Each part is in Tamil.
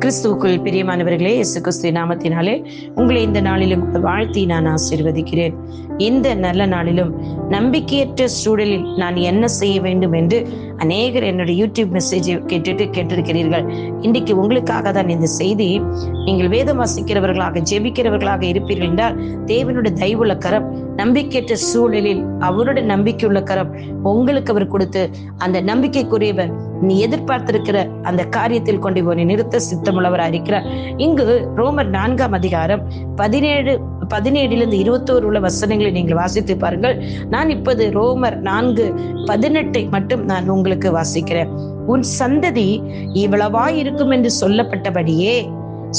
கிறிஸ்துவுக்குள் பிரியமானவர்களே இயேசு கிறிஸ்து நாமத்தினாலே உங்களை இந்த நாளிலும் வாழ்த்தி நான் ஆசீர்வதிக்கிறேன். இந்த நல்ல நாளிலும் நம்பிக்கையற்ற சூழலில் நான் என்ன செய்ய வேண்டும் என்று அநேகர் என்னுடைய யூடியூப் மெசேஜை கேட்டுட்டு கேட்டிருக்கிறீர்கள். இன்றைக்கு உங்களுக்காக தான் இந்த செய்தி. நீங்கள் வேதம் வாசிக்கிறவர்களாக ஜெபிக்கிறவர்களாக இருப்பீர்கள் என்றால் தேவனுடைய தயவுள்ள கரம் நம்பிக்கையற்ற சூழலில் அவருடைய நம்பிக்கையுள்ள கரம் உங்களுக்கு அவர் கொடுத்து அந்த நம்பிக்கைக்குரியவர் நீ எதிர்பார்த்திருக்கிற அந்த காரியத்தில் கொண்டு போய் நிறுத்த சித்தமுள்ளவராக இருக்கிறார். இங்கு ரோமர் நான்காம் அதிகாரம் பதினேழு பதினேழிலிருந்து இருபத்தோரு உள்ள வசனங்களை நீங்கள் வாசித்து பாருங்கள். நான் இப்போது ரோமர் நான்கு பதினெட்டை மட்டும் நான் உங்களுக்கு வாசிக்கிறேன். உன் சந்ததி இவ்வளவா இருக்கும் என்று சொல்லப்பட்டபடியே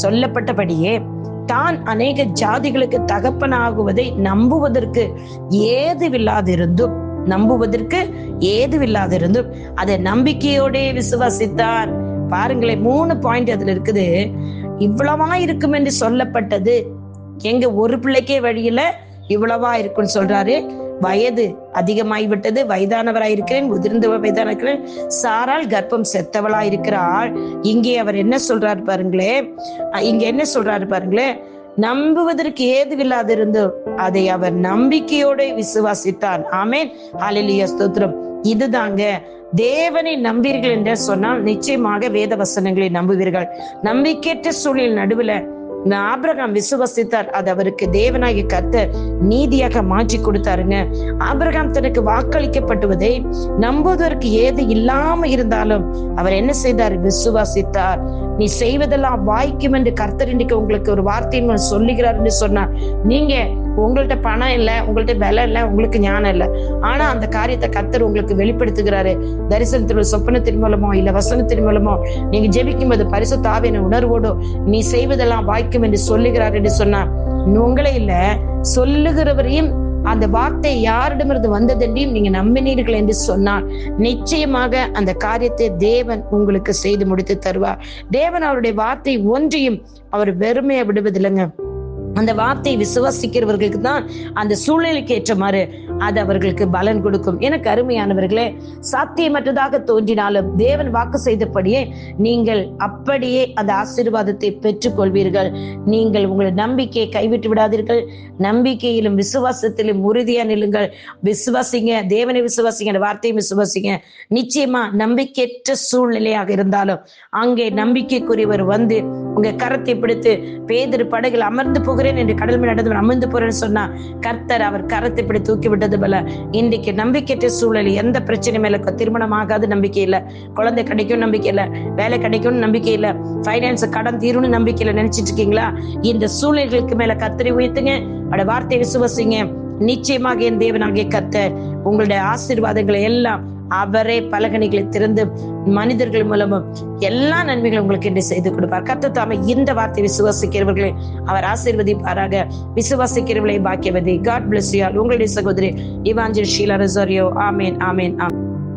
சொல்லப்பட்டபடியே தான் அநேக ஜாதிகளுக்கு தகப்பனாகுவதை நம்புவதற்கு ஏதுவில்லாதிருந்தும் நம்புவதற்கு ஏதுவில்லாதிருந்தும் அதை நம்பிக்கையோடே விசுவாசித்தான் பாருங்களேன் மூணு பாயிண்ட் அதுல இருக்குது. இவ்வளவா இருக்கும் என்று சொல்லப்பட்டது. எங்க ஒரு பிள்ளைக்கே வழியில இவ்வளவா இருக்கும்னு சொல்றாரு. வயது அதிகமாய் விட்டது வயதானவராய் இருக்கிறேன் முதிர்ந்த வயதான இருக்கிறேன். சாரால் கர்ப்பம் செத்தவளா இருக்கிறாள். இங்கே அவர் என்ன சொல்றாரு பாருங்களே. இங்க என்ன சொல்றாரு பாருங்களேன் நம்புவதற்கு ஏதுவில்லாதிருந்து அதை அவர் நம்பிக்கையோட விசுவாசித்தார். ஆமேன். அலிலிய ஸ்தோத்திரம். இதுதாங்க தேவனை நம்பீர்கள் என்று சொன்னால் நிச்சயமாக வேத வசனங்களை நம்புவீர்கள். நம்பிக்கையற்ற சூழல் நடுவுல ஆபிரகாம் விசுவசித்தார். அது அவருக்கு தேவனாகி கர்த்தர் நீதியாக மாற்றி கொடுத்தாருங்க. ஆபிரகாம் தனக்கு வாக்களிக்கப்பட்டுவதை நம்புவதற்கு ஏது இல்லாம இருந்தாலும் அவர் என்ன செய்தார்? விசுவாசித்தார். நீ செய்வதெல்லாம் வாய்க்கும் என்று கர்த்தர் இன்னைக்கு உங்களுக்கு ஒரு வார்த்தையின் சொல்லுகிறார் என்று சொன்னார். நீங்க உங்கள்ட்ட பணம் இல்ல உங்கள்ட்ட விலை இல்ல உங்களுக்கு ஞானம் இல்ல. ஆனா அந்த காரியத்தை கத்தர் உங்களுக்கு வெளிப்படுத்துகிறாரு. தரிசனத்தின் சொப்பனத்தின் மூலமோ இல்ல வசனத்தின் மூலமோ நீங்க ஜெபிக்கும் போது பரிசு தாவின உணர்வோடு நீ செய்வதெல்லாம் வாய்க்கும் என்று சொல்லுகிறார் என்று சொன்னா உங்களே இல்ல சொல்லுகிறவரையும் அந்த வார்த்தை யாரிடமிருந்து வந்ததென்றையும் நீங்க நம்பினீர்கள் என்று சொன்னால் நிச்சயமாக அந்த காரியத்தை தேவன் உங்களுக்கு செய்து முடித்து தருவார். தேவன் அவருடைய வார்த்தை ஒன்றையும் அவர் வெறுமையை விடுவதில்லைங்க. அந்த வார்த்தை விசுவாசிக்கிறவர்களுக்கு தான் அந்த சூழ்நிலைக்கு ஏற்றமாறு அது அவர்களுக்கு பலன் கொடுக்கும். எனக்கு அருமையானவர்களே சாத்தியமற்றதாக தோன்றினாலும் தேவன் வாக்கு செய்தபடியே நீங்கள் அப்படியே அந்த ஆசீர்வாதத்தை பெற்றுக்கொள்வீர்கள். நீங்கள் உங்கள் நம்பிக்கையை கைவிட்டு விடாதீர்கள். நம்பிக்கையிலும் விசுவாசத்திலும் உறுதியா நில்லுங்கள். விசுவாசிங்க தேவனை விசுவாசிங்க வார்த்தையும் வார்த்தையை விசுவாசிங்க. நிச்சயமா நம்பிக்கையற்ற சூழ்நிலையாக இருந்தாலும் அங்கே நம்பிக்கைக்குரியவர் வந்து உங்க கரத்தை பிடித்து பேதர் படகில் அமர்ந்து போகிறேன் என்று கடல் மேல் நடந்து அமர்ந்து போறேன்னு சொன்னா கர்த்தர் அவர் கரத்தை பிடி தூக்கி விட்டது போல இன்றைக்கு நம்பிக்கையற்ற சூழல் எந்த பிரச்சனை மேல திருமணம் ஆகாது நம்பிக்கை இல்ல. குழந்தை கிடைக்கும் நம்பிக்கை இல்ல. வேலை கிடைக்கும்னு நம்பிக்கை இல்ல. பைனான்ஸ் கடன் தீரும்னு நம்பிக்கை இல்ல. நினைச்சிட்டு இருக்கீங்களா? இந்த சூழ்நிலைகளுக்கு மேல கத்தரை உயர்த்துங்க. அவட வார்த்தையை விசுவசிங்க. நிச்சயமாக என் தேவனாகிய கத்த உங்களுடைய ஆசீர்வாதங்களை எல்லாம் அவரே பலகணிகளை திறந்து மனிதர்கள் மூலமும் எல்லா நன்மைகளும் உங்களுக்கு என்று செய்து கொடுப்பார். கத்த தாம இந்த வார்த்தை விசுவாசிக்கிறவர்களை அவர் ஆசீர்வதிப்பாராக. விசுவாசிக்கிறவர்களை பாக்கியவதி. காட் பிளஸ் யூ உங்களுடைய சகோதரி இவாஞ்சல் ஷீலா ரெசோரியோ ஆமேன் ஆமேன் ஆமேன்